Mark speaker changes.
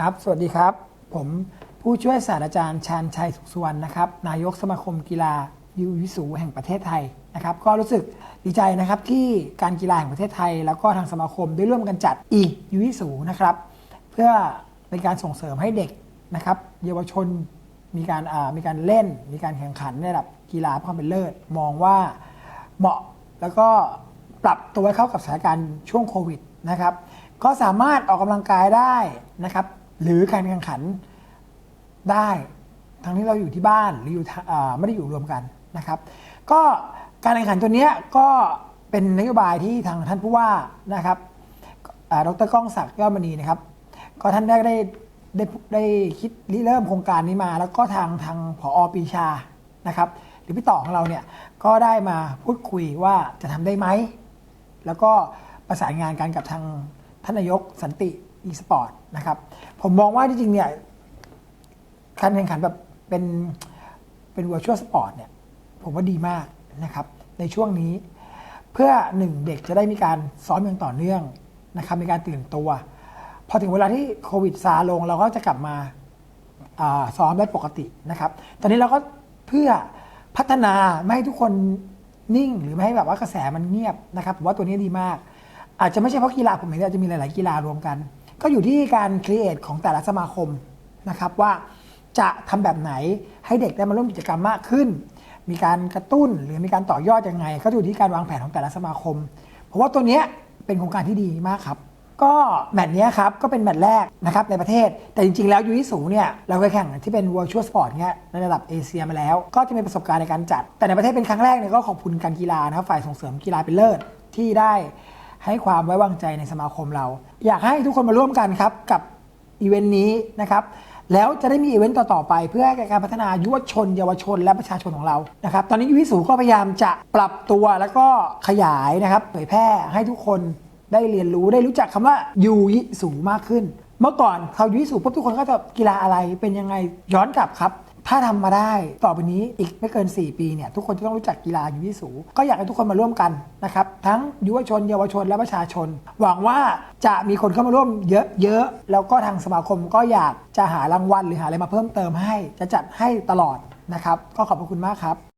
Speaker 1: ครับ สวัสดีครับ ผมผู้ช่วยศาสตราจารย์ชาญชัยสุขสุวรรณนะครับ นายกสมาคมกีฬายูวิสูแห่งประเทศไทยนะครับ ก็รู้สึกดีใจนะครับที่การกีฬาแห่งประเทศไทย แล้วก็ทางสมาคมได้ร่วมกันจัดอียูวิสูนะครับ เพื่อเป็นการส่งเสริมให้เด็กนะครับ เยาวชนมีการมีการเล่น มีการแข่งขันในระดับกีฬาเพื่อความเป็นเลิศ มองว่าเหมาะแล้วก็ปรับตัวให้เข้ากับสถานการณ์ช่วงโควิดนะครับ ก็สามารถออกกำลังกายได้นะครับ หรือการแข่งขันได้ ทั้งที่เราอยู่ที่บ้านหรืออยู่ทะอ่าไม่ได้อยู่รวมกันนะครับ ก็การแข่งขันตัวเนี้ยก็เป็นนโยบายที่ทางท่านผู้ว่านะครับอ่าดรก้องศักดิ์ยอดมณีนะครับ ก็ท่านได้ได้ได้ได้คิดริเริ่มโครงการนี้มา แล้วก็ทางทางผอปรีชานะครับ หรือพี่ต่อของเราเนี่ยก็ได้มาพูดคุยว่าจะทำได้ไหม แล้วก็ประสานงานกันกับทาง ท่านนายกสันติอีสปอร์ตนะครับ ผมมองว่าที่จริงเนี่ยการแข่งขันแบบเป็นเป็น virtual sport เนี่ยผมว่าดีมากนะครับ ในช่วงนี้ เพื่อหนึ่งเด็กจะได้มีการซ้อมอย่างต่อเนื่องนะครับ มีการตื่นตัว พอถึงเวลาที่โควิดซาลงเราก็จะกลับมาซ้อมได้ปกตินะครับ ตอนนี้เราก็เพื่อพัฒนาไม่ให้ทุกคนนิ่งหรือไม่ให้แบบว่ากระแสมันเงียบนะครับผมว่าตัวนี้ดีมาก อาจจะไม่ใช่เพราะกีฬาผมเห็นอาจจะมีหลาย ๆ กีฬารวมกัน ก็อยู่ที่การครีเอทของแต่ละสมาคมนะครับว่าจะทำแบบไหนให้เด็กได้มาร่วมกิจกรรมมากขึ้น มีการกระตุ้นหรือมีการต่อยอดยังไง ก็อยู่ที่การวางแผนของแต่ละสมาคม เพราะว่าตัวเนี้ยเป็นโครงการที่ดีมากครับ ก็แมตช์เนี้ยครับก็เป็นแมตช์แรกนะครับในประเทศ แต่จริง ๆ แล้วยูยิสูเนี่ยเราเคยแข่งที่เป็น virtual sport เนี้ยในระดับเอเชียมาแล้ว ก็จะมีประสบการณ์ในการจัด แต่ในประเทศเป็นครั้งแรกเนี่ยก็ขอบคุณการกีฬานะครับฝ่ายส่งเสริมกีฬาเป็นเลิศที่ได้ ให้ความไว้วางใจในสมาคมเรา อยากให้ทุกคนมาร่วมกันครับกับอีเวนต์นี้นะครับแล้วจะได้มีอีเวนต์ต่อ ๆ ไป เพื่อการพัฒนายุวชน เยาวชน และประชาชนของเรานะครับตอนนี้ยูวิสูก็พยายามจะปรับตัวแล้วก็ขยายนะครับเผยแพร่ให้ทุกคนได้เรียนรู้ได้รู้จักคำว่ายูยิสูมากขึ้น เมื่อก่อนเขายูยิสูปุ๊บทุกคนก็จะกีฬาอะไรเป็นยังไงย้อนกลับครับ ถ้าทำมาได้ต่อไปนี้อีกไม่เกิน 4 ปีเนี่ยทุกคนจะต้องรู้จักกีฬายูยิสูก็อยากให้ทุกคนมาร่วมกันนะครับทั้งยุวชน เยาวชนและประชาชน หวังว่าจะมีคนเข้ามาร่วมเยอะๆแล้วก็ทางสมาคมก็อยากจะหารางวัลหรือหาอะไรมาเพิ่มเติมให้ จะจัดให้ตลอดนะครับ ก็ขอบพระคุณมากครับ